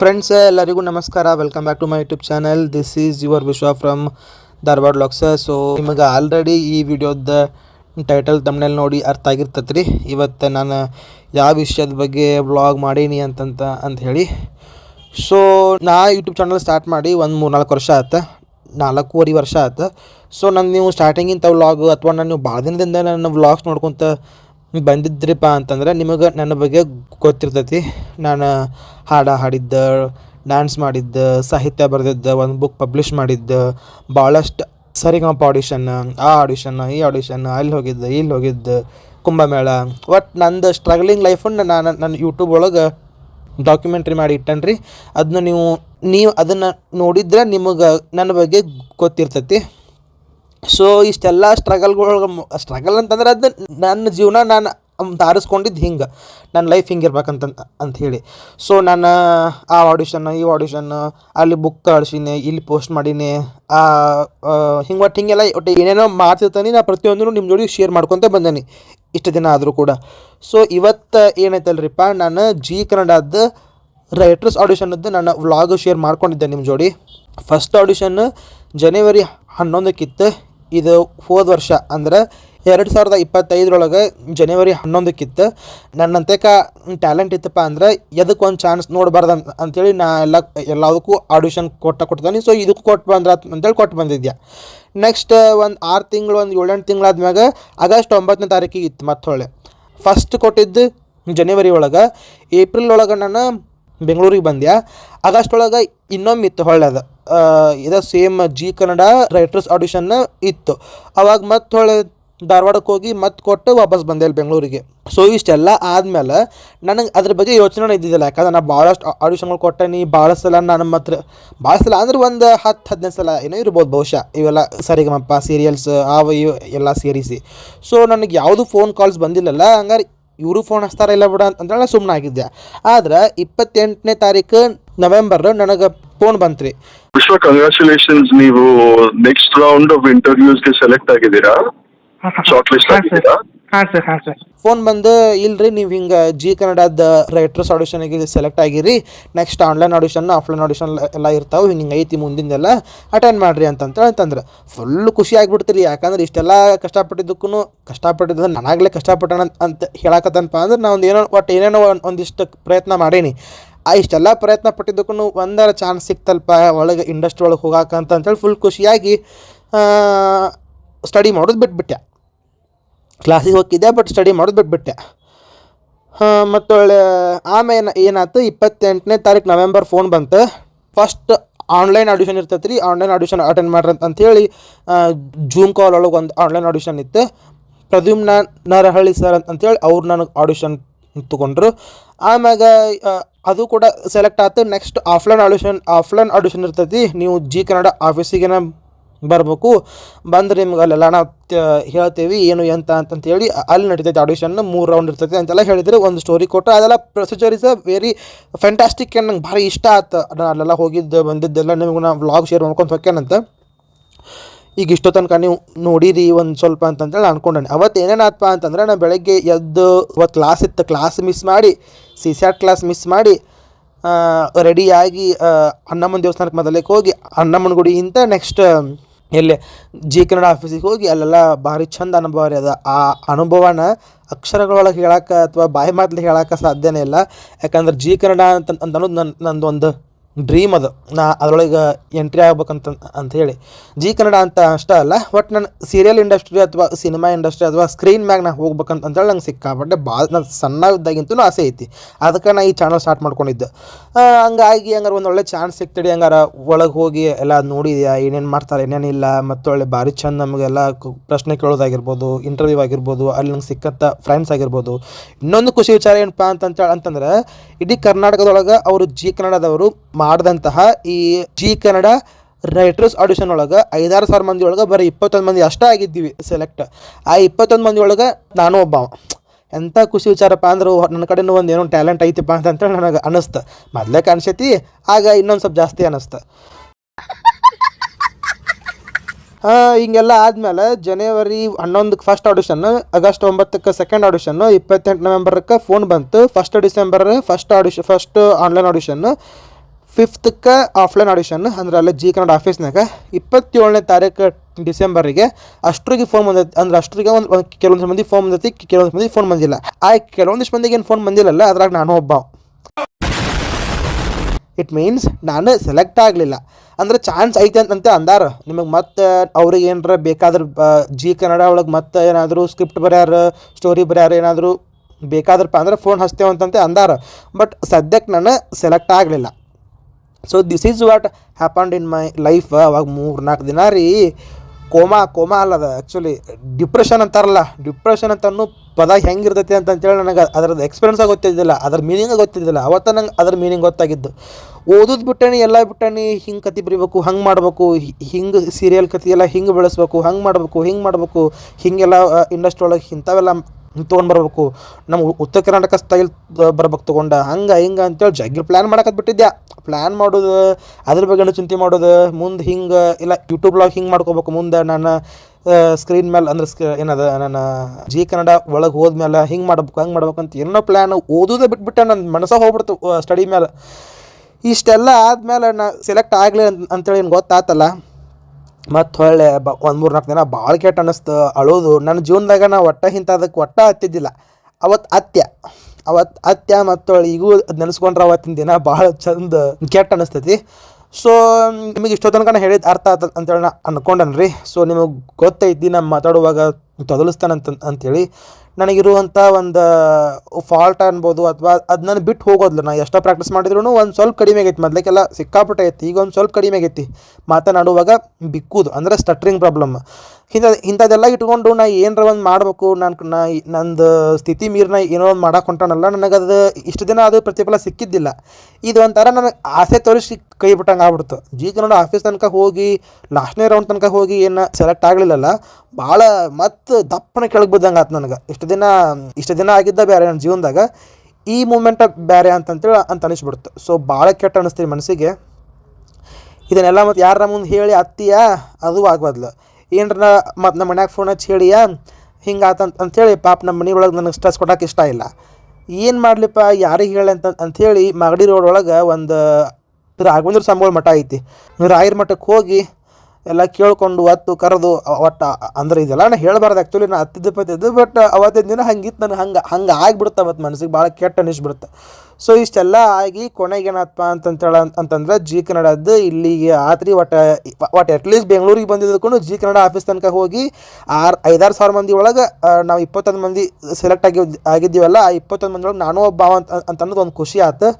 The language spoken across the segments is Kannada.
ಫ್ರೆಂಡ್ಸ್ ಎಲ್ಲರಿಗೂ ನಮಸ್ಕಾರ. Welcome back to my YouTube channel this is your Vishwa from Dharwad ಲಾಕ್ಸ so ನಿಮಗೆ ಆಲ್ರೆಡಿ ಈ ವಿಡಿಯೋದ ಟೈಟಲ್ ತಮ್ಮನೇಲಿ ನೋಡಿ ಅರ್ಥ ಆಗಿರ್ತೈತೆ ರೀ ಇವತ್ತು ನಾನು ಯಾವ ವಿಷಯದ ಬಗ್ಗೆ ವ್ಲಾಗ್ ಮಾಡೀನಿ ಅಂತಂತ, ಅಂತ ಹೇಳಿ. ಸೊ ನಾ ಯೂಟ್ಯೂಬ್ ಚಾನಲ್ ಸ್ಟಾರ್ಟ್ ಮಾಡಿ ಒಂದು ಮೂರು ನಾಲ್ಕು ವರ್ಷ ಆಯ್ತು ನಾಲ್ಕೂವರೆ ವರ್ಷ ಆಯ್ತು ಸೊ ನಾನು ನೀವು ಸ್ಟಾರ್ಟಿಂಗಿಂತ ವ್ಲಾಗ್ ಅಥವಾ ನಾನು ಭಾಳ ದಿನದಿಂದ ನನ್ನ ವ್ಲಾಗ್ಸ್ ನೋಡ್ಕೊತ ಬಂದಿದ್ರಿಪ್ಪ ಅಂತಂದ್ರೆ ನಿಮಗೆ ನನ್ನ ಬಗ್ಗೆ ಗೊತ್ತಿರ್ತೈತಿ. ನಾನು ಹಾಡು ಹಾಡಿದ್ದೆ ಡ್ಯಾನ್ಸ್ ಮಾಡಿದ್ದೆ, ಸಾಹಿತ್ಯ ಬರೆದಿದ್ದೆ, ಒಂದು ಬುಕ್ ಪಬ್ಲಿಷ್ ಮಾಡಿದ್ದೆ ಭಾಳಷ್ಟು ಸರಿಗಮಪ ಆಡಿಷನ್ ಆ ಆಡಿಷನ್ ಈ ಆಡಿಷನ್ ಅಲ್ಲಿ ಹೋಗಿದ್ದೆ, ಇಲ್ಲಿ ಹೋಗಿದ್ದೆ, ಕುಂಭಮೇಳ. ಒಟ್ಟು ನಂದು ಸ್ಟ್ರಗ್ಲಿಂಗ್ ಲೈಫನ್ನು ನಾನು ನನ್ನ ಯೂಟ್ಯೂಬ್ ಒಳಗೆ ಡಾಕ್ಯುಮೆಂಟ್ರಿ ಮಾಡಿ ಇಟ್ಟನ್ರಿ. ಅದನ್ನ ನೀವು ನೀವು ಅದನ್ನು ನೋಡಿದ್ರೆ ನಿಮಗೆ ನನ್ನ ಬಗ್ಗೆ ಗೊತ್ತಿರ್ತೈತಿ. ಸೊ ಇಷ್ಟೆಲ್ಲ ಸ್ಟ್ರಗಲ್ಗಳು ಸ್ಟ್ರಗಲ್ ಅಂತಂದ್ರೆ ಅದು ನನ್ನ ಜೀವನ ನಾನು ಧಾರಿಸ್ಕೊಂಡಿದ್ದು ಹಿಂಗೆ. ನನ್ನ ಲೈಫ್ ಹಿಂಗೆ ಅಂತ ಹೇಳಿ. ಸೊ ನಾನು ಆ ಆಡಿಷನ್ ಈ ಆಡಿಷನ್ ಅಲ್ಲಿ ಬುಕ್ ಕಳ್ಸೀನಿ ಇಲ್ಲಿ ಪೋಸ್ಟ್ ಮಾಡೀನಿ ಹಿಂಗೆ ಒಟ್ಟು ಹಿಂಗೆಲ್ಲ ಒಟ್ಟು ಏನೇನೋ ಮಾಡ್ತಿರ್ತಾನೆ ನಾನು ಪ್ರತಿಯೊಂದನ್ನು ನಿಮ್ಮ ಜೋಡಿ ಶೇರ್ ಮಾಡ್ಕೊತ ಬಂದೇನಿ. ಇಷ್ಟು ದಿನ ಆದರೂ ಕೂಡ. ಸೊ ಇವತ್ತು ಏನೈತಲ್ರಿಪ್ಪ ನಾನು ಜಿ ಕನ್ನಡದ ರೈಟರ್ಸ್ ಆಡಿಷನದ್ದು ನಾನು ವ್ಲಾಗ್ ಶೇರ್ ಮಾಡ್ಕೊಂಡಿದ್ದೆ ನಿಮ್ಮ ಜೋಡಿ. ಫಸ್ಟ್ ಆಡಿಷನ್ ಜನವರಿ ಹನ್ನೊಂದಕ್ಕಿತ್ತು. ಇದು ಹೋದ ವರ್ಷ ಅಂದ್ರೆ ಎರಡು ಸಾವಿರದ ಇಪ್ಪತ್ತೈದರೊಳಗೆ ಜನವರಿ ಹನ್ನೊಂದಕ್ಕಿತ್ತು. ನನ್ನಂತೆಕ ಟ್ಯಾಲೆಂಟ್ ಇತ್ತಪ್ಪ ಅಂದ್ರೆ ಎದಕ್ಕೆ ಒಂದು ಚಾನ್ಸ್ ನೋಡಬಾರ್ದು ಅಂತ ಅಂತೇಳಿ ನಾ ಎಲ್ಲ ಎಲ್ಲದಕ್ಕೂ ಆಡಿಷನ್ ಕೊಟ್ಟ ಕೊಡ್ತಾನೆ ಸೊ ಇದಕ್ಕೆ ಕೊಟ್ಟು ಬಂದ್ರ ಅಂತೇಳಿ ಕೊಟ್ಟು ಬಂದಿದ್ದೆ ನೆಕ್ಸ್ಟ್ ಒಂದು ಆರು ತಿಂಗಳು, ಒಂದು ಏಳೆಂಟು ತಿಂಗಳಾದ್ಮ್ಯಾಗ ಆಗಸ್ಟ್ ಒಂಬತ್ತನೇ ತಾರೀಕಿಗೆ ಇತ್ತು ಮತ್ತೊಳ್ಳೆ. ಫಸ್ಟ್ ಕೊಟ್ಟಿದ್ದು ಜನವರಿ ಒಳಗೆ. ಏಪ್ರಿಲ್ ಒಳಗೆ ನಾನು ಬೆಂಗಳೂರಿಗೆ ಬಂದ್ಯಾ? ಆಗಸ್ಟ್ ಒಳಗೆ ಇನ್ನೊಮ್ಮೆ ಇತ್ತು ಹೊಳ್ಳೆ ಅದು ಇದು same Zee Kannada writers audition ಇತ್ತು. ಅವಾಗ ಮತ್ತೆ ಹೊಳೆ ಧಾರವಾಡಕ್ಕೆ ಹೋಗಿ ಮತ್ತೆ ಕೊಟ್ಟು ವಾಪಸ್ ಬಂದೆ ಇಲ್ಲಿ ಬೆಂಗಳೂರಿಗೆ. ಸೊ ಇಷ್ಟೆಲ್ಲ ಆದಮೇಲೆ ನನಗೆ ಅದ್ರ ಬಗ್ಗೆ ಯೋಚನೆ ಇದ್ದಿದ್ದಿಲ್ಲ. ಯಾಕಂದ್ರೆ ನಾನು ಭಾಳಷ್ಟು ಆಡಿಷನ್ಗಳು ಕೊಟ್ಟೇನಿ ಭಾಳ ಸಲ ನಾನು ಮಾತ್ರ ಭಾಳ ಸಲ ಅಂದ್ರೆ ಒಂದು ಹತ್ತು, ಹದಿನೈದು ಸಲ ಏನೋ ಇರ್ಬೋದು ಬಹುಶಃ. ಇವೆಲ್ಲ ಸರಿಗಮಪ್ಪ ಸೀರಿಯಲ್ಸ್ ಅವು ಇವು ಎಲ್ಲ ಸೇರಿಸಿ. ಸೊ ನನಗೆ ಯಾವುದು ಫೋನ್ ಕಾಲ್ಸ್ ಬಂದಿಲ್ಲಲ್ಲ. ಹಂಗಾರೆ ಇವರು ಫೋನ್ ಹಚ್ತಾರ ಇಲ್ಲ ಬಿಡ ಅಂತೇಳಿ ಸುಮ್ಮನೆ ಆಗಿದ್ದೆ. ಆದ್ರೆ ಇಪ್ಪತ್ತೆಂಟನೇ ತಾರೀಕು ನವೆಂಬರ್ ನನಗೆ ಫೋನ್ ಬಂತ್ರಿ. ವಿಶ್ವ ಕಂಗ್ರ್ಯಾಚುಲೇಷನ್ಸ್ ನೀವು ನೆಕ್ಸ್ಟ್ ರೌಂಡ್ ಆಫ್ ಇಂಟರ್ವ್ಯೂಸ್ಗೆ ಸೆಲೆಕ್ಟ್ ಆಗಿದ್ದೀರಾ? ಶಾರ್ಟ್ ಲಿಸ್ಟ್ ಆಗಿದ್ದೀರಾ ಹಾಂ ಸರ್. ಹಾಂ ಸರ್ ಫೋನ್ ಬಂದು ಇಲ್ರಿ ನೀವು ಹಿಂಗೆ ಜಿ ಕನ್ನಡದ ರೈಟರ್ಸ್ ಆಡಿಷನ್ಗೆ ಸೆಲೆಕ್ಟ್ ಆಗಿರಿ. Next online audition offline audition ಎಲ್ಲ ಇರ್ತಾವೆ. ಹಿಂಗೆ ಹಿಂಗೆ ಐತಿ ಮುಂದಿಂದೆಲ್ಲ ಅಟೆಂಡ್ ಮಾಡಿರಿ ಅಂತಂತ ಅಂತಂದ್ರೆ ಫುಲ್ ಖುಷಿ ಆಗ್ಬಿಡ್ತೀರಿ. ಯಾಕಂದ್ರೆ ಇಷ್ಟೆಲ್ಲ ಕಷ್ಟಪಟ್ಟಿದ್ದಕ್ಕೂ ಕಷ್ಟಪಟ್ಟಿದ್ದು ನನಾಗ್ಲೇ ಕಷ್ಟಪಟ್ಟಣ ಅಂತ ಹೇಳಕತ್ತನಪ್ಪ ಅಂದ್ರೆ ನಾ ಒಂದು ಏನೋ ಒಟ್ಟು ಏನೇನೋ ಒಂದಿಷ್ಟು ಪ್ರಯತ್ನ ಮಾಡೀನಿ. ಆ ಇಷ್ಟೆಲ್ಲ ಪ್ರಯತ್ನ ಪಟ್ಟಿದ್ದಕ್ಕೂ ಒಂದರ ಚಾನ್ಸ್ ಸಿಕ್ತಲ್ಪ ಒಳಗೆ ಇಂಡಸ್ಟ್ರಿ ಒಳಗೆ ಹೋಗಾಕ ಅಂತ ಅಂತೇಳಿ ಫುಲ್ ಖುಷಿಯಾಗಿ ಸ್ಟಡಿ ಮಾಡೋದು ಬಿಟ್ಬಿಟ್ಟೆ. ಕ್ಲಾಸಿಗೆ ಹೋಗಿದ್ದೆ ಬಟ್ ಸ್ಟಡಿ ಮಾಡೋದು ಬಿಟ್ಬಿಟ್ಟೆ. ಮತ್ತು ಒಳ್ಳೆ ಆಮೇಲೆ ಏನಾಯ್ತು, ಇಪ್ಪತ್ತೆಂಟನೇ ತಾರೀಕು ನವೆಂಬರ್ ಫೋನ್ ಬಂತು. ಫಸ್ಟ್ ಆನ್ಲೈನ್ ಆಡಿಷನ್ ಇರ್ತೈತೆ ರೀ ಆನ್ಲೈನ್ ಆಡಿಷನ್ ಅಟೆಂಡ್ ಮಾಡ್ರಿ ಅಂತ ಅಂತೇಳಿ ಜೂಮ್ ಕಾಲ್ ಒಳಗೆ ಒಂದು ಆನ್ಲೈನ್ ಆಡಿಷನ್ ಇತ್ತು. ಪ್ರದ್ಯುಮ್ನ ನರಹಳ್ಳಿ ಸರ್ ಅಂತ ಅಂತೇಳಿ ಅವ್ರು ನನಗೆ ಆಡಿಷನ್ ತೊಗೊಂಡ್ರು. ಆಮ್ಯಾಗ ಅದು ಕೂಡ ಸೆಲೆಕ್ಟ್ ಆಯ್ತು next offline audition offline audition ಇರ್ತೈತಿ ನೀವು ಜಿ ಕನ್ನಡ ಆಫೀಸಿಗೆ ಬರಬೇಕು. ಬಂದ್ರೆ ನಿಮ್ಗೆ ಅಲ್ಲೆಲ್ಲ ನಾವು ಹೇಳ್ತೀವಿ, ಏನು, ಎಂತ ಅಂತಂತೇಳಿ ಅಲ್ಲಿ ನಡೀತೈತೆ ಆಡಿಷನ್ ಮೂರು ರೌಂಡ್ ಇರ್ತೈತೆ ಅಂತೆಲ್ಲ ಹೇಳಿದರೆ ಒಂದು ಸ್ಟೋರಿ ಕೊಟ್ಟರೆ ಅದೆಲ್ಲ procedure is a very fantastic ಏನು ನಂಗೆ ಭಾರಿ ಇಷ್ಟ ಆಯ್ತು ಅಲ್ಲೆಲ್ಲ ಹೋಗಿದ್ದು, ಬಂದಿದ್ದೆಲ್ಲ ನಿಮ್ಗೆ ನಾ ವ್ಲಾಗ್ ಶೇರ್ ಮಾಡ್ಕೊಂಡು ಹೊಕ್ಕೇನಂತ. ಈಗ ಇಷ್ಟೋ ತನಕ ನೀವು ನೋಡಿರಿ, ಒಂದು ಸ್ವಲ್ಪ ಅಂತಂತೇಳಿ ಅನ್ಕೊಂಡೆ ಅವತ್ತು ಏನೇನಾಯ್ತಪ್ಪ ಅಂತಂದ್ರೆ ನಾನು ಬೆಳಗ್ಗೆ ಎದ್ದು ಅವತ್ತು ಕ್ಲಾಸ್ ಇತ್ತು ಕ್ಲಾಸ್ ಮಿಸ್ ಮಾಡಿ ಸಿ ಸ್ಯಾಟ್ ಕ್ಲಾಸ್ ಮಿಸ್ ಮಾಡಿ ರೆಡಿಯಾಗಿ ಅಣ್ಣಮ್ಮನ ದೇವಸ್ಥಾನಕ್ಕೆ ಮೊದಲಕ್ಕೆ ಹೋಗಿ, ಅಣ್ಣಮ್ಮನ ಗುಡಿಯಿಂದ ನೆಕ್ಸ್ಟ್ ಎಲ್ಲೇ ಜಿ ಕನ್ನಡ ಆಫೀಸಿಗೆ ಹೋಗಿ ಅಲ್ಲೆಲ್ಲ ಭಾರಿ ಚಂದ ಅನುಭವ ರೀ ಅದು. ಆ ಅನುಭವನ ಅಕ್ಷರಗಳೊಳಗೆ ಹೇಳಕ್ಕೆ ಅಥವಾ ಬಾಯಿ ಮಾತಲ್ಲಿ ಹೇಳಕ್ಕೆ ಸಾಧ್ಯನೇ ಇಲ್ಲ. ಯಾಕಂದ್ರೆ ಜಿ ಕನ್ನಡ ಅಂತ ಅನ್ನೋದು ನನ್ನ ನಂದೊಂದು ಡ್ರೀಮ್ ಅದು. ನಾ ಅದರೊಳಗೆ ಎಂಟ್ರಿ ಆಗ್ಬೇಕಂತ, ಅಂತ ಹೇಳಿ. ಜಿ ಕನ್ನಡ ಅಂತ ಅಷ್ಟೇ ಅಲ್ಲ ಬಟ್ ನಾನು ಸೀರಿಯಲ್ ಇಂಡಸ್ಟ್ರಿ ಅಥವಾ ಸಿನಿಮಾ ಇಂಡಸ್ಟ್ರಿ ಅಥವಾ ಸ್ಕ್ರೀನ್ ಮ್ಯಾಗ ನಾ ಹೋಗ್ಬೇಕಂತ ಅಂತೇಳಿ ನಂಗೆ ಸಿಕ್ಕಾಪಟ್ಟೆ ಭಾಳ ಸಣ್ಣ ಇದ್ದಾಗಿಂತೂ ಆಸೆ ಐತಿ. ಅದಕ್ಕೆ ನಾ ಈ ಚಾನಲ್ ಸ್ಟಾರ್ಟ್ ಮಾಡ್ಕೊಂಡಿದ್ದೆ. ಹಂಗಾಗಿ ಹಂಗಾರೆ ಒಂದು ಒಳ್ಳೆ ಚಾನ್ಸ್ ಸಿಗ್ತಡಿ ಹಂಗಾರ ಒಳಗೆ ಹೋಗಿ ಎಲ್ಲ ನೋಡಿದ್ಯಾ, ಏನೇನು ಮಾಡ್ತಾರೆ ಏನೇನಿಲ್ಲ ಮತ್ತು ಒಳ್ಳೆ ಭಾರಿ ಚಂದ ನಮಗೆಲ್ಲ ಪ್ರಶ್ನೆ ಕೇಳೋದಾಗಿರ್ಬೋದು ಇಂಟರ್ವ್ಯೂ ಆಗಿರ್ಬೋದು, ಅಲ್ಲಿ ನಂಗೆ ಸಿಕ್ಕಂಥ ಫ್ರೆಂಡ್ಸ್ ಆಗಿರ್ಬೋದು. ಇನ್ನೊಂದು ಖುಷಿ ವಿಚಾರ ಏನಪ್ಪ ಅಂತಂತೇಳಿ ಅಂತಂದ್ರೆ, ಇಡೀ ಕರ್ನಾಟಕದೊಳಗೆ ಅವರು ಜಿ ಕನ್ನಡದವರು ಮಾಡಿದಂತಹ ಈ ಜಿ ಕನ್ನಡ ರೈಟರ್ಸ್ ಆಡಿಷನ್ ಒಳಗೆ ಐದಾರು ಸಾವಿರ ಮಂದಿ ಒಳಗೆ ಬರೀ ಇಪ್ಪತ್ತೊಂದು ಮಂದಿ ಅಷ್ಟೇ ಆಗಿದ್ದೀವಿ ಸೆಲೆಕ್ಟ್ ಆ ಇಪ್ಪತ್ತೊಂದು ಮಂದಿ ಒಳಗೆ ನಾನು ಒಬ್ಬ. ಎಂಥ ಖುಷಿ ವಿಚಾರಪ್ಪ ಅಂದ್ರೆ, ನನ್ನ ಕಡೆನೂ ಒಂದು ಏನೋ ಟ್ಯಾಲೆಂಟ್ ಐತಿಪ್ಪ ಅಂತಂತೇಳಿ ನನಗೆ ಅನಿಸ್ತು. ಮೊದಲೇ ಕಾಣಿಸೈತಿ, ಆಗ ಇನ್ನೊಂದು ಸ್ವಲ್ಪ ಜಾಸ್ತಿ ಅನ್ನಿಸ್ತು ಹಿಂಗೆಲ್ಲ ಆದಮೇಲೆ ಜನವರಿ ಹನ್ನೊಂದಕ್ಕೆ ಫಸ್ಟ್ ಆಡಿಷನ್ ಆಗಸ್ಟ್ ಒಂಬತ್ತಕ್ಕೆ ಸೆಕೆಂಡ್ ಆಡಿಷನ್ನು ಇಪ್ಪತ್ತೆಂಟು ನವೆಂಬರ್ಕ್ಕೆ ಫೋನ್ ಬಂತು. First December first audition first online audition ಫಿಫ್ತ್ಕ್ಕೆ offline audition ಅಂದ್ರೆ ಅಲ್ಲೇ ಜಿ ಕನ್ನಡ ಆಫೀಸ್ನಾಗ ಇಪ್ಪತ್ತೇಳನೇ ತಾರೀಕು ಡಿಸೆಂಬರಿಗೆ ಅಷ್ಟರಿಗೆ ಫೋನ್ ಬಂದೈತಿ ಅಂದ್ರೆ ಅಷ್ಟರಿಗೆ ಒಂದು ಕೆಲವೊಂದು ಮಂದಿ ಫೋನ್ ಬಂದೈತಿ, ಕೆಲವೊಂದು ಮಂದಿ ಫೋನ್ ಬಂದಿಲ್ಲ. ಆ ಕೆಲವೊಂದಿಷ್ಟು ಮಂದಿಗೆ ಏನು ಫೋನ್ ಬಂದಿಲ್ಲಲ್ಲ, ಅದ್ರಾಗ ನಾನು ಒಬ್ಬ. ಇಟ್ ಮೀನ್ಸ್ ನಾನು ಸೆಲೆಕ್ಟ್ ಆಗಲಿಲ್ಲ. ಅಂದ್ರೆ ಚಾನ್ಸ್ ಐತೆ ಅಂತ ಅಂದಾರ. ನಿಮಗೆ ಮತ್ತೆ ಅವ್ರಿಗೆ ಏನಾರ ಬೇಕಾದ್ರೆ ಜಿ ಕನ್ನಡ ಒಳಗೆ ಮತ್ತೆ ಏನಾದರೂ ಸ್ಕ್ರಿಪ್ಟ್ ಬರ್ಯಾರ ಸ್ಟೋರಿ ಬರ್ಯಾರ ಏನಾದರೂ ಬೇಕಾದ್ರಪ್ಪ, ಅಂದ್ರೆ ಫೋನ್ ಹಚ್ತೇವಂತಂತೆ ಅಂದಾರ. ಬಟ್ ಸದ್ಯಕ್ಕೆ ನಾನು ಸೆಲೆಕ್ಟ್ ಆಗಲಿಲ್ಲ. So this is what happened in my life ಅವಾಗ ಮೂರು ನಾಲ್ಕು ದಿನ ರೀ. ಕೋಮಾ ಕೋಮಾ ಅಲ್ಲದ ಆ್ಯಕ್ಚುಲಿ ಡಿಪ್ರೆಷನ್ ಅಂತಾರಲ್ಲ ಡಿಪ್ರೆಷನ್ ಅಂತ ಅನ್ನೋ ಪದ ಹೆಂಗಿರ್ತೈತಿ ಅಂತ ಅಂತೇಳಿ ನನಗೆ ಅದ್ರದ್ದು ಎಕ್ಸ್ಪೀರಿಯನ್ಸ್ ಗೊತ್ತಿದ್ದಿಲ್ಲ, ಅದ್ರ ಮೀನಿಂಗ್ ಗೊತ್ತಿದ್ದಿಲ್ಲ, ಅವತ್ತು ನಂಗೆ ಅದ್ರ ಮೀನಿಂಗ್ ಗೊತ್ತಾಗಿದ್ದು. ಓದೋದು ಬಿಟ್ಟೇನಿ, ಎಲ್ಲ ಬಿಟ್ಟೇನಿ, ಹಿಂಗೆ ಕತಿ ಬರಿಬೇಕು, ಹಂಗೆ ಮಾಡಬೇಕು, ಹಿಂಗೆ ಸೀರಿಯಲ್ ಕತಿ ಎಲ್ಲ ಹಿಂಗೆ ಬೆಳೆಸ್ಬೇಕು, ಹಂಗೆ ಮಾಡಬೇಕು, ಹಿಂಗೆ ಮಾಡಬೇಕು, ಹಿಂಗೆಲ್ಲ ಇಂಡಸ್ಟ್ರಿ ಒಳಗೆ ಇಂಥವೆಲ್ಲ ತೊಗೊಂಡು ಬರ್ಬೇಕು. ನಮ್ಮ ಉತ್ತರ ಕರ್ನಾಟಕ ಸ್ಟೈಲ್ ಬರ್ಬೇಕು ತೊಗೊಂಡ. ಹಂಗೆ, ಹಿಂಗೆ ಅಂತೇಳಿ ಜಗ್ಗಿ ಪ್ಲ್ಯಾನ್ ಮಾಡಕತ್ ಬಿಟ್ಟಿದ್ದೆ ಪ್ಲ್ಯಾನ್ ಮಾಡೋದು, ಅದ್ರ ಬಗ್ಗೆ ಚಿಂತೆ ಮಾಡೋದು, ಮುಂದೆ ಹಿಂಗೆ, ಇಲ್ಲ ಯೂಟ್ಯೂಬ್ ಬ್ಲಾಗ್ ಹಿಂಗೆ ಮಾಡ್ಕೋಬೇಕು ಮುಂದೆ ನಾನು ಸ್ಕ್ರೀನ್ ಮೇಲೆ ಅಂದ್ರೆ ಸ್ಕ್ರ ಏನದ, ನಾನು ಜಿ ಕನ್ನಡ ಒಳಗೆ ಹೋದ್ಮೇಲೆ ಹಿಂಗೆ ಮಾಡ್ಬೇಕು, ಹಂಗೆ ಮಾಡ್ಬೇಕು ಅಂತ ಏನೋ ಪ್ಲ್ಯಾನ್ ಓದೋದೇ ಬಿಟ್ಬಿಟ್ಟೆ ನನ್ನ ಮನಸ್ಸಾಗ ಹೋಗ್ಬಿಡ್ತು ಸ್ಟಡಿ ಮೇಲೆ ಇಷ್ಟೆಲ್ಲ ಆದಮೇಲೆ ನಾ ಸೆಲೆಕ್ಟ್ ಆಗಲಿ ಅಂತ ಅಂತೇಳಿ ಏನು ಗೊತ್ತಾತಲ್ಲ. ಮತ್ತು ಹೊಳ್ಳೆ ಬ ಒಂದು ಮೂರು ನಾಲ್ಕು ದಿನ ಭಾಳ ಕೆಟ್ಟ ಅನ್ನಿಸ್ತು ಅಳೋದು. ನನ್ನ ಜೀವನದಾಗ ನಾ ಒಟ್ಟ ಇಂಥದಕ್ಕೆ ಒಟ್ಟ ಹತ್ತಿದ್ದಿಲ್ಲ. ಅವತ್ತು ಅತ್ಯ ಅವತ್ತು ಅತ್ಯ ಮತ್ತು ಈಗೂ ನೆನೆಸ್ಕೊಂಡ್ರೆ ಅವತ್ತಿನ ದಿನ ಭಾಳ ಚಂದ ಕೆಟ್ಟ ಅನ್ನಿಸ್ತೈತಿ ಸೊ, ನಿಮಗೆ ಇಷ್ಟೋ ತನಕ ಹೇಳಿದ ಅರ್ಥ ಆತ ಅಂತೇಳಿ ನಾ ಅನ್ಕೊಂಡನ್ರಿ. ಸೊ, ನಿಮಗೆ ಗೊತ್ತೈತಿ ನಾನು ಮಾತಾಡುವಾಗ ತೊದಲಿಸ್ತಾನಂತ, ಅಂತೇಳಿ. ನನಗಿರುವಂಥ ಒಂದು ಫಾಲ್ಟ್ ಅನ್ಬೋದು ಅಥವಾ ಅದು ನಾನು ಬಿಟ್ಟು ಹೋಗೋದಿಲ್ಲ ನಾನು ಎಷ್ಟೋ ಪ್ರಾಕ್ಟೀಸ್ ಮಾಡಿದ್ರು ಒಂದು ಸ್ವಲ್ಪ ಕಡಿಮೆ ಆಗೈತಿ. ಮೊದಲಕ್ಕೆಲ್ಲ ಸಿಕ್ಕಾಪಟ್ಟೆ ಐತಿ, ಈಗ ಒಂದು ಸ್ವಲ್ಪ ಕಡಿಮೆ ಆಗೈತಿ. ಮಾತನಾಡುವಾಗ ಬಿಕ್ಕುದು, ಅಂದರೆ ಸ್ಟಟ್ರಿಂಗ್ ಪ್ರಾಬ್ಲಮ್ ಇಂಥ ಇಂಥದ್ದೆಲ್ಲ ಇಟ್ಕೊಂಡು ನಾ ಏನರ ಒಂದು ಮಾಡಬೇಕು, ನಾನು ನಾ ನಂದು ಸ್ಥಿತಿ ಮೀರಿನ ಏನೋ ಒಂದು ಮಾಡಕ್ಕೆ ಹೊಂಟಾನಲ್ಲ ಅದು ಇಷ್ಟು ದಿನ ಅದು ಪ್ರತಿಫಲ ಸಿಕ್ಕಿದ್ದಿಲ್ಲ. ಇದು ಒಂಥರ ನನಗೆ ಆಸೆ ತೋರಿಸಿ ಕೈ ಬಿಟ್ಟಂಗೆ ಆಗ್ಬಿಡ್ತು. ಜೀಗ ನೋಡಿ ಆಫೀಸ್ ತನಕ ಹೋಗಿ ಲಾಸ್ಟ್ನೇ ರೌಂಡ್ ತನಕ ಹೋಗಿ ಏನು ಸೆಲೆಕ್ಟ್ ಆಗಲಿಲ್ಲಲ್ಲ ಭಾಳ ಮತ್ತು ದಪ್ಪನ ಕೆಳಗೆ ಬಿದ್ದಂಗೆ ಆಯ್ತು ನನಗೆ. ಇಷ್ಟು ದಿನ ಇಷ್ಟು ದಿನ ಆಗಿದ್ದ ಬೇರೆ ನನ್ನ ಜೀವನದಾಗ. ಈ ಮೂಮೆಂಟ ಬೇರೆ ಅಂತಂತೇಳಿ ಅಂತ ಅನಿಸ್ಬಿಡ್ತು. ಸೊ ಭಾಳ ಕೆಟ್ಟ ಅನ್ನಿಸ್ತೀವಿ ಮನಸ್ಸಿಗೆ. ಇದನ್ನೆಲ್ಲ ಮತ್ತು ಯಾರ ಮುಂದೆ ಹೇಳಿ ಅತ್ತಿಯ? ಅದು ಆಗ್ಬದ್ಲು ಏನರ ಮತ್ತು ನಮ್ಮ ಮನ್ಯಾಗ ಫೋನ್ ಹಚ್ಚಿ ಹೇಳಿಯ? ಹಿಂಗೆ ಆತಂತ ಅಂಥೇಳಿ ಪಾಪ ನಮ್ಮ ಮನೆ ಒಳಗೆ ನನಗೆ ಸ್ಟ್ರೆಸ್ ಕೊಡೋಕೆ ಇಷ್ಟ ಇಲ್ಲ. ಏನು ಮಾಡಲಿಪ್ಪ? ಯಾರಿಗೆ ಹೇಳಿ ಅಂತ ಅಂಥೇಳಿ ಮಾಗಡಿ ರೋಡ್ ಒಳಗೆ ಒಂದು ರಾಘವೇಂದ್ರ ಸ್ವಾಮಿಗಳ ಮಠ ಐತಿ. ರಾಯರ ಮಠಕ್ಕೆ ಹೋಗಿ ಎಲ್ಲ ಕೇಳ್ಕೊಂಡು ಒತ್ತು ಕರೆದು ಒಟ್ಟು, ಅಂದ್ರೆ ಇದೆಲ್ಲ ನಾ ಹೇಳಬಾರ್ದು ಆ್ಯಕ್ಚುಲಿ ನಾ ಹತ್ತಿದ್ದು ಬಟ್ ಅವತ್ತಿನ ದಿನ ಹಂಗಿತ್ತು ನನಗೆ, ಹಂಗೆ ಹಂಗೆ ಆಗಿಬಿಡುತ್ತೆ ಅವತ್ತು ಮನಸ್ಸಿಗೆ, ಭಾಳ ಕೆಟ್ಟ ಅನಿಸ್ಬಿಡುತ್ತೆ. ಸೊ ಇಷ್ಟೆಲ್ಲ ಆಗಿ ಕೊನೆಗೇನಪ್ಪ ಅಂತ ಅಂತಂತೇಳ, ಅಂತಂದ್ರೆ ಜಿ ಕನ್ನಡದ್ದು ಇಲ್ಲಿಗೆ ಆತ್ರಿ, ಒಟ್ಟು ಒಟ್ಟು ಅಟ್ಲೀಸ್ಟ್ ಬೆಂಗಳೂರಿಗೆ ಬಂದಿದ್ದಕ್ಕೂ ಜಿ ಕನ್ನಡ ಆಫೀಸ್ ತನಕ ಹೋಗಿ ಆರು, ಐದಾರು ಸಾವಿರ ಮಂದಿ ಒಳಗೆ ನಾವು ಇಪ್ಪತ್ತೊಂದು ಮಂದಿ ಸೆಲೆಕ್ಟ್ ಆಗಿ ಆಗಿದ್ದೀವಲ್ಲ, ಆ ಇಪ್ಪತ್ತೊಂದು ಮಂದಿ ಒಳಗೆ ನಾನು ಒಬ್ಬ ಅಂತ ಅಂತ ಅನ್ನೋದು ಒಂದು ಖುಷಿ ಆಯ್ತು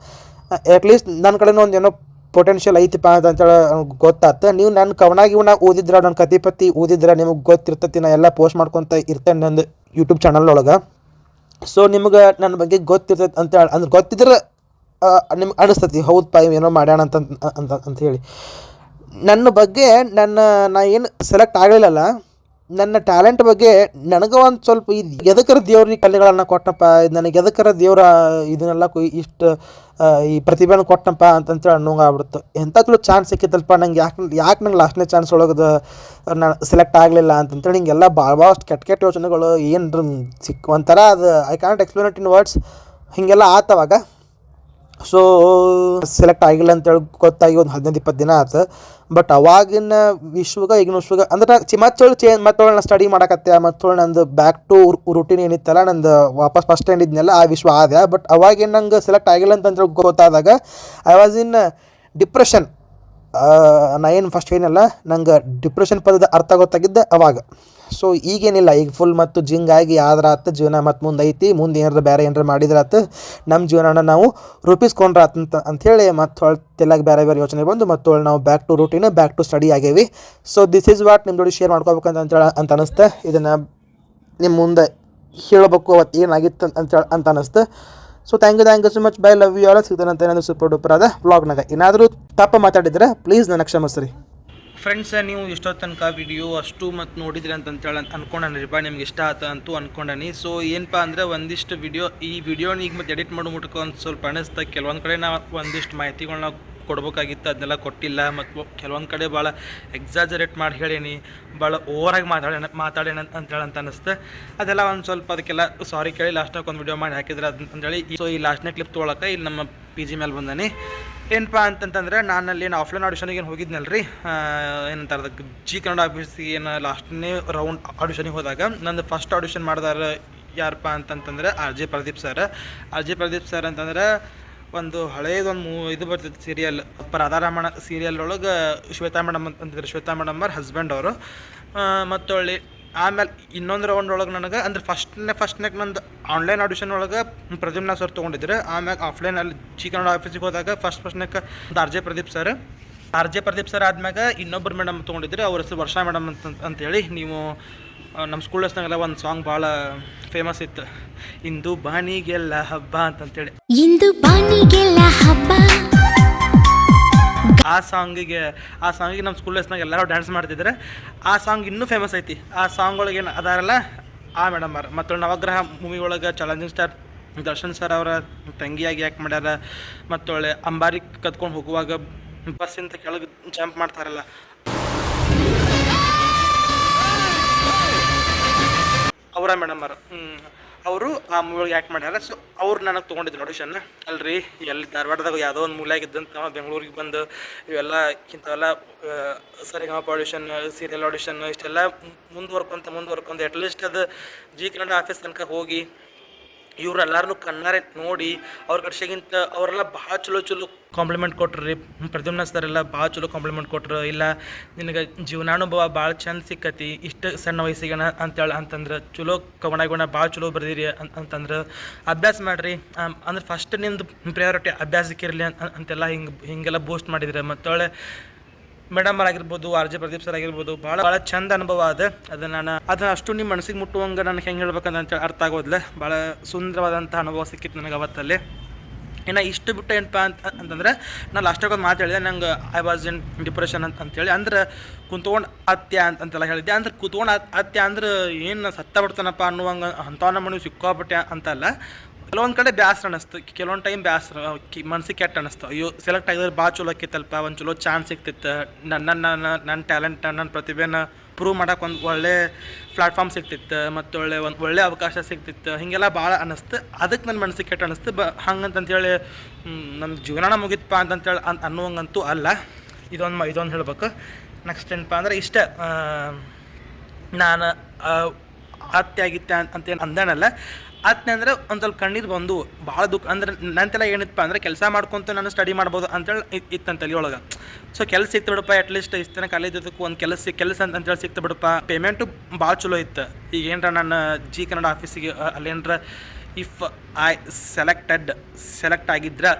ಅಟ್ಲೀಸ್ಟ್ ನನ್ನ ಕಡೆನೂ ಒಂದು ಏನೋ ಪೊಟೆನ್ಷಿಯಲ್ ಐತಿಪ್ಪ ಅಂತೇಳಿ ಗೊತ್ತಾತು. ನೀವು ನನ್ನ ಕವನಾಗಿ ಇವನ ಓದಿದ್ರ ನನ್ನ ಕತಿಪತಿ ಓದಿದ್ರೆ ನಿಮಗೆ ಗೊತ್ತಿರ್ತತಿ, ನಾ ಎಲ್ಲ ಪೋಸ್ಟ್ ಮಾಡ್ಕೊತ ಇರ್ತೇನೆ ನಂದು ಯೂಟ್ಯೂಬ್ ಚಾನಲ್ನೊಳಗೆ ಸೊ ನಿಮ್ಗೆ ನನ್ನ ಬಗ್ಗೆ ಗೊತ್ತಿರ್ತೈತೆ ಅಂತ ಅಂದ್ರೆ ಗೊತ್ತಿದ್ರೆ ನಿಮ್ಗೆ ಅನಿಸ್ತತಿ ಹೌದಪ್ಪ ಏನೋ ಮಾಡ್ಯಾಣ ಅಂತ ಅಂತ ಅಂತ ಹೇಳಿ. ನನ್ನ ಬಗ್ಗೆ ನನ್ನ, ನಾ ಏನು ಸೆಲೆಕ್ಟ್ ಆಗಲಿಲ್ಲಲ್ಲ ನನ್ನ ಟ್ಯಾಲೆಂಟ್ ಬಗ್ಗೆ ನನಗೆ ಒಂದು ಸ್ವಲ್ಪ ಇದು ಎದಕ್ಕರ ದೇವ್ರಿಗೆ ಕಲೆಗಳನ್ನು ಕೊಟ್ಟಪ್ಪ ನನಗೆ ಎದಕ್ಕರ ದೇವ್ರ ಇದನ್ನೆಲ್ಲ ಇಷ್ಟು ಈ ಪ್ರತಿಭೆನ ಕೊಟ್ಟನಪ್ಪ ಅಂತಂತೇಳಿ ಅನ್ನೋಂಗೆ ಆಗ್ಬಿಡ್ತು. ಎಂಥದ್ದು ಚಾನ್ಸ್ ಸಿಕ್ಕಿತ್ತಲ್ಪ? ನಂಗೆ ಯಾಕೆ ಯಾಕೆ ನಂಗೆ ಲಾಸ್ಟ್ನೇ ಚಾನ್ಸ್ ಒಳಗದ ನಾನು ಸೆಲೆಕ್ಟ್ ಆಗಲಿಲ್ಲ ಅಂತಂತೇಳಿ ಹಿಂಗೆಲ್ಲ ಭಾಳ ಭಾಳಷ್ಟು ಕೆಟ್ಟ ಕೆಟ್ಟ ಯೋಚನೆಗಳು ಏನು ಸಿಕ್ಕ ಒಂಥರ ಅದು I can't explain it in words ಹೀಗೆಲ್ಲ ಆತವಾಗ ಸೊ ಸೆಲೆಕ್ಟ್ ಆಗಿಲ್ಲ ಅಂತೇಳಿ ಗೊತ್ತಾಗಿ ಒಂದು ಹದಿನೈದು, ಇಪ್ಪತ್ತು ದಿನ ಆಯ್ತು ಬಟ್ ಅವಾಗಿನ ವಿಶ್ವಗ, ಈಗಿನ ವಿಶ್ವಗ, ಅಂದ್ರೆ ಚಿಮಾಚೋಳು ಚೇಂಜ್ ಚೇ ಮತ್ತೊಳ್ಳೆ ನಾ ಸ್ಟಡಿ ಮಾಡಕತ್ತೆ ಮತ್ತೊಳ್ಳೆ ನಂದು ಬ್ಯಾಕ್ ಟು ರುಟೀನ್ ಏನಿತ್ತಲ್ಲ, ನಂದು ವಾಪಸ್ ಫಸ್ಟ್ ಸ್ಟ್ಯಾಂಡ್ ಇದ್ನೆಲ್ಲ, ಆ ವಿಶ್ವ ಆದ ಬಟ್ ಅವಾಗೇನು ನಂಗೆ ಸೆಲೆಕ್ಟ್ ಆಗಿಲ್ಲ ಅಂತಂತೇಳಿ ಗೊತ್ತಾದಾಗ ಐ ವಾಸ್ ಇನ್ ಡಿಪ್ರೆಷನ್ ನಾ ಏನು ಫಸ್ಟ್ ಏನಲ್ಲ, ನಂಗೆ ಡಿಪ್ರೆಷನ್ ಪದದ ಅರ್ಥ ಗೊತ್ತಾಗಿದ್ದೆ ಅವಾಗ. ಸೊ ಈಗೇನಿಲ್ಲ, ಈಗ ಫುಲ್ ಮತ್ತು ಜಿಂಗಾಗಿ ಆದ್ರೆ ಆತು ಜೀವನ ಮತ್ತು ಮುಂದೆ ಐತಿ ಮುಂದೆ ಏನಾರ ಬೇರೆ ಏನಾರ ಮಾಡಿದ್ರೆ ಆತು ನಮ್ಮ ಜೀವನನ ನಾವು ರೂಪಿಸ್ಕೊಂಡ್ರೆ ಆತಂತ ಅಂಥೇಳಿ ಮತ್ತು ಹೊಳ್ ತೆಲಾಗ ಬೇರೆ ಬೇರೆ ಯೋಚನೆ ಬಂದು ಮತ್ತು ನಾವು back to routine back to study ಆಗೇವಿ. So this is what ನಿಮ್ಮ ಜೋಡಿ ಶೇರ್ ಮಾಡ್ಕೋಬೇಕಂತ ಅಂತೇಳಿ ಅಂತ ಅನಿಸ್ತೆ. ಇದನ್ನು ನಿಮ್ಮ ಮುಂದೆ ಹೇಳಬೇಕು ಅವತ್ತು ಏನಾಗಿತ್ತು ಅಂತ ಅಂತೇಳಿ ಅಂತ ಅನಿಸ್ತು. So thank you thank you so much bye love you all ಸಿಗ್ತಾನಂತ ಏನಾದರೂ ಸೂಪರ್ ಡೂಪರ್ ಆದ ಬ್ಲಾಗ್ನಾಗ ಏನಾದರೂ ತಪ್ಪ ಮಾತಾಡಿದರೆ ಪ್ಲೀಸ್ ನನಗೆ ಕ್ಷಮಿಸ್ರಿ ಫ್ರೆಂಡ್ಸ್ ನೀವು ಇಷ್ಟೋ ತನಕ ವಿಡಿಯೋ ಅಷ್ಟು ಮತ್ತು ನೋಡಿದ್ರಿ ಅಂತ ರೀ ಬಾ, ನಿಮ್ಗೆ ಇಷ್ಟ ಆತ ಅಂತೂ ಅನ್ಕೊಂಡನಿ. ಸೊ ಏನಪ್ಪ ಅಂದರೆ ಒಂದಿಷ್ಟು ವಿಡಿಯೋ ಈ ವಿಡಿಯೋನ ಈಗ ಮತ್ತೆ ಎಡಿಟ್ ಮಾಡೋ ಮುಟ್ಕ ಒಂದು ಸ್ವಲ್ಪ ಅನಿಸ್ತಾ. ಕೆಲವೊಂದು ಕಡೆ ನಾವು ಒಂದಿಷ್ಟು ಮಾಹಿತಿಗಳನ್ನ ಕೊಡ್ಬೇಕಾಗಿತ್ತು, ಅದನ್ನೆಲ್ಲ ಕೊಟ್ಟಿಲ್ಲ. ಮತ್ತು ಕೆಲವೊಂದು ಕಡೆ ಭಾಳ ಎಕ್ಸಾಜರೇಟ್ ಮಾಡಿ ಹೇಳೀನಿ, ಭಾಳ ಓವರಾಗಿ ಮಾತಾಡೋಣ ಮಾತಾಡೋಣ ಅಂತ ಅನ್ನಿಸ್ತು ಅದೆಲ್ಲ ಒಂದು ಸ್ವಲ್ಪ ಅದಕ್ಕೆಲ್ಲ ಸಾರಿ ಕೇಳಿ ಲಾಸ್ಟ್ನಾಗ ಒಂದು ವಿಡಿಯೋ ಮಾಡಿ ಹಾಕಿದ್ರೆ ಅಂತೇಳಿ. ಸೊ ಈ ಲಾಸ್ಟ್ನೇ ಕ್ಲಿಪ್ ತೊಗೊಳಕ್ಕೆ ಇಲ್ಲಿ ನಮ್ಮ ಪಿ ಜಿ ಮೇಲೆ ಬಂದಾನೆ. ಏನಪ್ಪ ಅಂತಂತಂದರೆ ನಾನು ಅಲ್ಲಿ ಏನು ಆಫ್ಲೈನ್ ಆಡಿಷನಿಗೆ ಏನು ಹೋಗಿದ್ನಲ್ಲ ರೀ ಏನಂತಾರೆ ಜಿ ಕನ್ನಡ ಆಫೀಸಿಗೆ ಏನು ಲಾಸ್ಟ್ನೇ ರೌಂಡ್ ಆಡಿಷನಿಗೆ ಹೋದಾಗ, ನಂದು ಫಸ್ಟ್ ಆಡಿಷನ್ ಮಾಡಿದಾರ ಯಾರಪ್ಪ ಅಂತಂತಂದರೆ R J Pradeep sir R J Pradeep sir ಅಂತಂದ್ರೆ ಒಂದು ಹಳೇದೊಂದು ಮೂ, ಇದು ಬರ್ತಿತ್ತು ಸೀರಿಯಲ್ ರಾಧಾರಮಣ ಸೀರಿಯಲ್ ಒಳಗೆ ಶ್ವೇತಾ ಮೇಡಮ್ ಅಂತಿದ್ರು. ಶ್ವೇತಾ ಮೇಡಮ್ ಅವ್ರ ಹಸ್ಬೆಂಡ್ ಅವರು. ಮತ್ತು ಹೊಳ್ಳಿ ಆಮೇಲೆ ಇನ್ನೊಂದು ರೌಂಡ್ ಒಳಗೆ ನನಗೆ, ಅಂದ್ರೆ ಫಸ್ಟ್ನೇ ಫಸ್ಟ್ನಾಗ ನಂದು ಆನ್ಲೈನ್ ಆಡಿಷನ್ ಒಳಗೆ ಪ್ರದ್ಯುಮ್ನ ಸರ್ ತೊಗೊಂಡಿದ್ರು. ಆಮ್ಯಾಗ ಆಫ್ಲೈನಲ್ಲಿ ಜಿ ಕನ್ನಡ ಆಫೀಸಿಗೆ ಹೋದಾಗ first ಫಸ್ಟ್ನಾಗ R J Pradeep sir R J Pradeep sir ಆದ್ಮ್ಯಾಗ ಇನ್ನೊಬ್ಬರು ಮೇಡಮ್ ತೊಗೊಂಡಿದ್ರು. ಅವ್ರ ಹೆಸರು ವರ್ಷಾ ಮೇಡಮ್ ಅಂತ ಅಂತೇಳಿ ನೀವು ನಮ್ಮ ಸ್ಕೂಲ್ ಡೇಸ್ನಾಗೆಲ್ಲ ಒಂದು ಸಾಂಗ್ ಭಾಳ ಫೇಮಸ್ ಇತ್ತು. ಇಂದು ಬಾಣಿಗೆಲ್ಲ ಹಬ್ಬ ಅಂತಂತೇಳಿ. ಇಂದು ಬಾಣಿಗೆಲ್ಲ ಹಬ್ಬ. ಆ ಸಾಂಗಿಗೆ ಆ ಸಾಂಗಿಗೆ ನಮ್ಮ ಸ್ಕೂಲ್ ಡೇಸ್ನಾಗ ಎಲ್ಲರೂ ಡ್ಯಾನ್ಸ್ ಮಾಡ್ತಿದ್ರೆ ಆ ಸಾಂಗ್ ಇನ್ನೂ ಫೇಮಸ್ ಐತಿ. ಆ ಸಾಂಗ್ ಒಳಗೆ ಏನು ಅದಾರಲ್ಲ ಆ ಮೇಡಮ್ ಅವ್ರ. ಮತ್ತು ನವಗ್ರಹ ಮೂವಿ ಒಳಗೆ ಚಾಲೆಂಜಿಂಗ್ ಸ್ಟಾರ್ ದರ್ಶನ್ ಸರ್ ಅವರ ತಂಗಿಯಾಗಿ ಯಾಕೆ ಮಾಡ್ಯಾರ. ಮತ್ತು ಒಳ್ಳೆ ಅಂಬಾರಿ ಕತ್ಕೊಂಡು ಹೋಗುವಾಗ ಬಸ್ಸಿಂದ ಕೆಳಗೆ ಜಂಪ್ ಮಾಡ್ತಾರಲ್ಲ ಅವರ ಮೇಡಮ್ ಅವರು. ಅವರು ಆ ಮೂವಿಗೆ ಆ್ಯಕ್ಟ್ ಮಾಡ್ಯಾರ. ಸೊ ಅವ್ರು ನನಗೆ ತೊಗೊಂಡಿದ್ರು ಆಡಿಷನ್ ಅಲ್ರಿ, ಎಲ್ಲಿ ಧಾರವಾಡದಾಗ ಯಾವುದೋ ಒಂದು ಮೂಲ್ಯಾಗ ಇದ್ದಂತ ಬೆಂಗಳೂರಿಗೆ ಬಂದು ಇವೆಲ್ಲ ಇಂಥವೆಲ್ಲ ಸರಿಗಮಪ ಆಡಿಷನ್ ಸೀರಿಯಲ್ ಆಡಿಷನ್ ಇಷ್ಟೆಲ್ಲ ಮುಂದುವರ್ಕೊಂತ ಮುಂದುವರ್ಕೊಂತ ಅಟ್ಲೀಸ್ಟ್ ಅದು ಜಿ ಕನ್ನಡ ಆಫೀಸ್ ತನಕ ಹೋಗಿ ಇವ್ರೆಲ್ಲರನ್ನೂ ಕಣ್ಣಾರೆ ನೋಡಿ ಅವ್ರ ಕಡೆಗಿಂತ ಅವರೆಲ್ಲ ಭಾಳ ಚಲೋ ಚಲೋ ಕಾಂಪ್ಲಿಮೆಂಟ್ ಕೊಟ್ರು ರೀ. ಪ್ರದ್ಯುಮ್ನ ಸರ್ ಎಲ್ಲ ಭಾಳ ಚಲೋ ಕಾಂಪ್ಲಿಮೆಂಟ್ ಕೊಟ್ರು. ಇಲ್ಲ, ನಿನಗೆ ಜೀವನಾನುಭವ ಭಾಳ ಚಂದ ಸಿಕ್ಕತಿ, ಇಷ್ಟು ಸಣ್ಣ ವಯಸ್ಸಿಗೆ ಅಂತೇಳಿ ಅಂತಂದ್ರೆ ಚಲೋ ಕವನ ಗುಣ ಭಾಳ ಚಲೋ ಬರ್ದಿರಿ ಅಂತ ಅಂತಂದ್ರೆ ಅಭ್ಯಾಸ ಮಾಡಿರಿ. ಅಂದ್ರೆ ಫಸ್ಟ್ ನಿಮ್ದು ಪ್ರಯಾರಿಟಿ ಅಭ್ಯಾಸಕ್ಕಿರಲಿ ಅಂತೆಲ್ಲ ಹಿಂಗೆ, ಹಿಂಗೆಲ್ಲ ಬೂಸ್ಟ್ ಮಾಡಿದ್ರೆ ಮತ್ತೊಳ್ಳೆ ಮೇಡಮ್ ಆಗಿರ್ಬೋದು ಆರ್ ಜೆ ಪ್ರದೀಪ್ ಸರ್ ಆಗಿರ್ಬೋದು ಭಾಳ ಭಾಳ ಚಂದ ಅನುಭವ ಅದ ಅದನ್ನ ನಾನು ಅದನ್ನ ಅಷ್ಟು ನಿಮ್ಮ ಮನಸ್ಸಿಗೆ ಮುಟ್ಟುವಂಗೆ ನನಗೆ ಹೆಂಗೆ ಹೇಳ್ಬೇಕಂತ ಅರ್ಥ ಆಗೋದಿಲ್ಲ. ಭಾಳ ಸುಂದರವಾದಂಥ ಅನುಭವ ಸಿಕ್ಕಿತ್ತು ನನಗೆ ಅವತ್ತಲ್ಲಿ. ಇನ್ನು ಇಷ್ಟು ಬಿಟ್ಟು ಏನಪ್ಪ ಅಂತ, ಅಂತಂದ್ರೆ ನಾನು ಲಾಸ್ಟಾಗ ಒಂದು ಮಾತು ಹೇಳಿದೆ, ನಂಗೆ ಐ ವಾಸ್ ಇನ್ ಡಿಪ್ರೆಷನ್ ಅಂತ ಅಂತೇಳಿ ಅಂದ್ರೆ, ಕುಂತ್ಕೊಂಡು ಅತ್ಯ ಅಂತ, ಅಂತೆಲ್ಲ ಹೇಳಿದ್ದೆ. ಅಂದ್ರೆ, ಕುತ್ಕೊಂಡು ಅತ್ಯ ಅಂದ್ರೆ ಏನು ಸತ್ತ ಬಿಡ್ತಾನಪ್ಪ ಅನ್ನುವಂಗೆ ಅಂಥವನ್ನ ಮನೆ ಸಿಕ್ಕಾಪಟ್ಟೆ ಅಂತಲ್ಲ. ಕೆಲವೊಂದು ಕಡೆ ಬ್ಯಾಸ್ರ ಅನಿಸ್ತು ಕೆಲವೊಂದು ಟೈಮ್ ಬ್ಯಾಸ್ರ ಮನ್ಸಿಗೆ ಕೆಟ್ಟ ಅನಿಸ್ತು ಅಯ್ಯೋ ಸೆಲೆಕ್ಟ್ ಆಗಿದ್ರೆ ಭಾಳ ಚಲೋ ಆಕಿತ್ತಲ್ಪ ಒಂದು ಚಲೋ ಚಾನ್ಸ್ ಸಿಕ್ತಿತ್ತು ನನ್ನ ನನ್ನ ನನ್ನ ಟ್ಯಾಲೆಂಟ್ ನನ್ನ ಪ್ರತಿಭೆನ ಪ್ರೂವ್ ಮಾಡೋಕೆ ಒಂದು ಒಳ್ಳೆ ಪ್ಲಾಟ್ಫಾರ್ಮ್ ಸಿಕ್ತಿತ್ತು ಮತ್ತು ಒಳ್ಳೆ ಒಂದು ಒಳ್ಳೆ ಅವಕಾಶ ಸಿಕ್ತಿತ್ತು ಹೀಗೆಲ್ಲ ಭಾಳ ಅನ್ನಿಸ್ತು. ಅದಕ್ಕೆ ನನ್ನ ಮನಸ್ಸಿಗೆ ಕೆಟ್ಟ ಅನ್ನಿಸ್ತು. ಬ ಹಂಗಂತಂತೇಳಿ ನನ್ನ ಜೀವನ ಮುಗಿತಪ್ಪ ಅಂತಂತೇಳಿ ಅನ್ ಅನ್ನುವಂಗಂತೂ ಅಲ್ಲ. ಇದೊಂದು ಇದೊಂದು ಹೇಳ್ಬೇಕು. ನೆಕ್ಸ್ಟ್ ಏನಪ್ಪ ಅಂದ್ರೆ ಇಷ್ಟ ನಾನು ಅತ್ತೆ ಅಂತ ಅಂತೇನು ಅಂದನಲ್ಲ ಅತ್ತೆ ಅಂದ್ರೆ ಒಂದು ಸ್ವಲ್ಪ ಕಣ್ಣೀರು ಬಂದು ಭಾಳ ದುಃಖ ಅಂದ್ರೆ ನಂತೆಲ್ಲ ಏನಿತ್ತಪ್ಪ ಅಂದ್ರೆ ಕೆಲಸ ಮಾಡ್ಕೊಂತ ನಾನು ಸ್ಟಡಿ ಮಾಡ್ಬೋದು ಅಂತೇಳಿ ಇತ್ತು ಇತ್ತಂತ ತಲೆಯೊಳಗೆ ಸೊ ಕೆಲಸ ಸಿಕ್ತು ಬಿಡಪ್ಪ ಅಟ್ಲೀಸ್ಟ್ ಇಷ್ಟು ತನಕ ಕಾಲೇಜ್ ಇದಕ್ಕೂ ಒಂದು ಕೆಲಸ ಕೆಲಸ ಅಂತ ಅಂತೇಳಿ ಸಿಕ್ತು ಬಿಡಪ್ಪ. ಪೇಮೆಂಟು ಭಾಳ ಚಲೋ ಇತ್ತು. ಈಗ ಏನರ ನನ್ನ ಜಿ ಕನ್ನಡ ಆಫೀಸಿಗೆ ಅಲ್ಲೇನರ ಇಫ್ ಐ ಸೆಲೆಕ್ಟೆಡ್ ಸೆಲೆಕ್ಟ್ ಆಗಿದ್ರೆ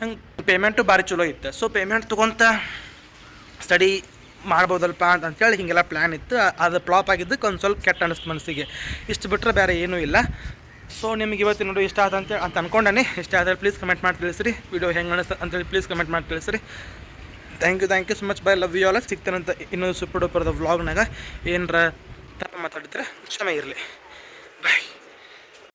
ನಂಗೆ ಪೇಮೆಂಟು ಭಾರಿ ಚಲೋ ಇತ್ತು. ಸೊ ಪೇಮೆಂಟ್ ತೊಗೊಂತ ಸ್ಟಡಿ ಮಾಡ್ಬೋದಲ್ಪ ಅಂತ ಅಂತೇಳಿ ಹೀಗೆಲ್ಲ ಪ್ಲ್ಯಾನ್ ಇತ್ತು. ಅದು ಫ್ಲಾಪ್ ಆಗಿದ್ದಕ್ಕೆ ಒಂದು ಸ್ವಲ್ಪ ಕೆಟ್ಟ ಅನಿಸ್ತು ಮನಸ್ಸಿಗೆ. ಇಷ್ಟು ಬಿಟ್ಟರೆ ಬೇರೆ ಏನೂ ಇಲ್ಲ. ಸೊ ನಿಮಗೆ ಇವತ್ತು ನೋಡಿ ಇಷ್ಟ ಆದ ಅಂತ ಅಂತ ಅನ್ಕೊಂಡಾನೆ. ಇಷ್ಟ ಆದರೆ ಪ್ಲೀಸ್ ಕಮೆಂಟ್ ಮಾಡಿ ತಿಳಿಸ್ರಿ. ವಿಡಿಯೋ ಹೆಂಗೆ ಅನಿಸ್ತು ಅಂತೇಳಿ ಪ್ಲೀಸ್ ಕಮೆಂಟ್ ಮಾಡಿ ತಿಳಿಸ್ರಿ. Thank you thank you so much bye love you all ಸಿಗ್ತಾನಂತ ಇನ್ನೊಂದು ಸೂಪರ್ ಡೂಪರ್ದ ವ್ಲಾಗ್ನಾಗ ಏನರ ಮಾತಾಡಿದ್ರೆ ಕ್ಷಮೆ ಇರಲಿ. ಬಾಯ್